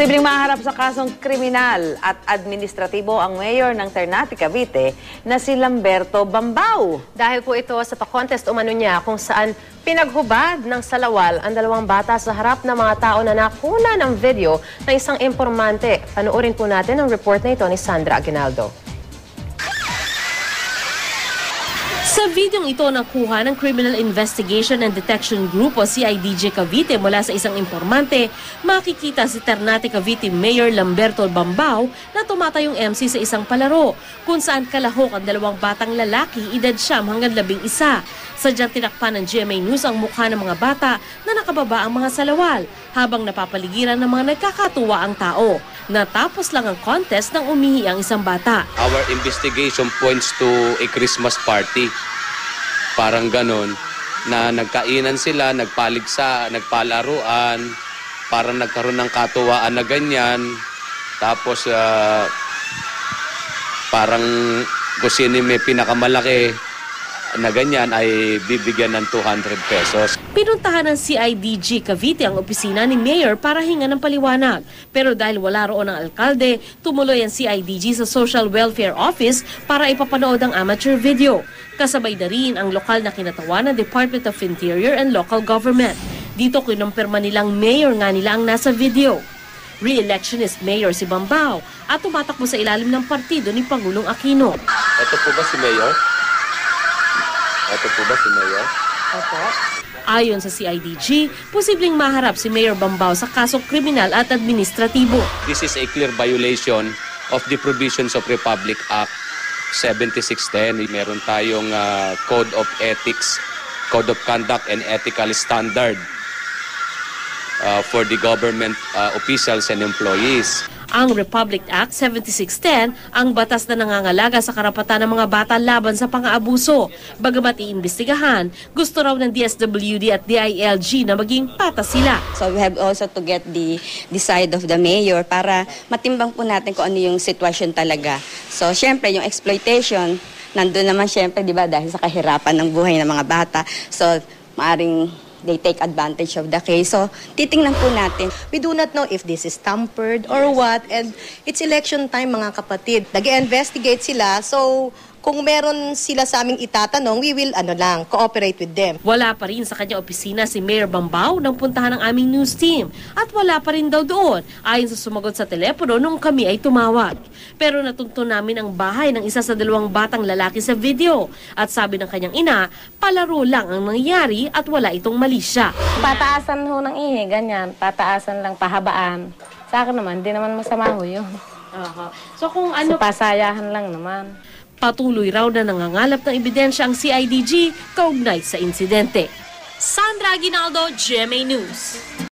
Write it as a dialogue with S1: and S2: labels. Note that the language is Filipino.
S1: Posibleng maharap sa kasong kriminal at administratibo ang mayor ng Ternate, Cavite na si Lamberto Bambao.
S2: Dahil po ito sa pa-contest umano niya kung saan pinaghubad ng salawal ang dalawang bata sa harap ng mga tao na nakuna ng video ng isang informante. Panoorin po natin ang report na ito ni Sandra Aguinaldo.
S3: Sa videong ito nakuha ng Criminal Investigation and Detection Group o CIDG Cavite mula sa isang informante, makikita si Ternate Cavite Mayor Lamberto Bambao na tumatayong MC sa isang palaro kung saan kalahok ang dalawang batang lalaki edad siyam hanggang labing isa. Sadyang tinakpan ng GMA News ang mukha ng mga bata na nakababa ang mga salawal habang napapaligiran ng mga nagkakatuwa ang tao. Natapos lang ang contest nang umihi ang isang bata.
S4: Our investigation points to a Christmas party. Parang ganon na nagkainan sila, nagpaligsa, nagpalaruan, parang nagkaroon ng katuwaan na ganyan. Tapos ah, parang kung may pinakamalaki na ganyan ay bibigyan ng 200 pesos.
S3: Pinuntahan ng CIDG Cavite ang opisina ni Mayor para hinga ng paliwanag. Pero dahil wala roon ang alkalde, tumuloy ang CIDG sa Social Welfare Office para ipapanood ang amateur video. Kasabay na rin ang lokal na kinatawan ng Department of Interior and Local Government. Dito kinumpirma nilang mayor nga nila ang nasa video. Re-electionist mayor si Bambao at tumatakbo sa ilalim ng partido ni Pangulong Aquino.
S4: Ito po ba si Mayor? Ito po ba si Mayor?
S3: Ayon sa CIDG, posibleng maharap si Mayor Bambao sa kasong kriminal at administratibo.
S4: This is a clear violation of the provisions of Republic Act 7610. Meron tayong ah, Code of Ethics, Code of Conduct and Ethical Standard ah, for the government ah, officials and employees.
S3: Ang Republic Act 7610 ang batas na nangangalaga sa karapatan ng mga bata laban sa pang-aabuso. Bagamat iimbestigahan, gusto raw ng DSWD at DILG na maging patas sila.
S5: So we have also to get the, the side of the mayor para matimbang po natin kung ano yung sitwasyon talaga. So syempre yung exploitation, nandun naman syempre, di ba, dahil sa kahirapan ng buhay ng mga bata. So maaring they take advantage of the case. So titingnan po natin.
S6: We do not know if this is tampered or what. And it's election time, mga kapatid. Nag-investigate sila. So, kung meron sila sa aming itatanong, we will, ano lang, cooperate with them.
S3: Wala pa rin sa kanyang opisina si Mayor Bambao nang puntahan ng aming news team. At wala pa rin daw doon, ayon sa sumagot sa telepono nung kami ay tumawag. Pero natunto namin ang bahay ng isa sa dalawang batang lalaki sa video. At sabi ng kanyang ina, palaro lang ang nangyari at wala itong mali siya.
S7: Pataasan ho ng ihi, ganyan. Pataasan lang, pahabaan. Sa akin naman, di naman masama ho yun.
S3: So kung
S7: Ano? pasayahan lang naman.
S3: Patuloy raw na nangangalap ng ebidensya ang CIDG kaugnay sa insidente. Sandra Aguinaldo, GMA News.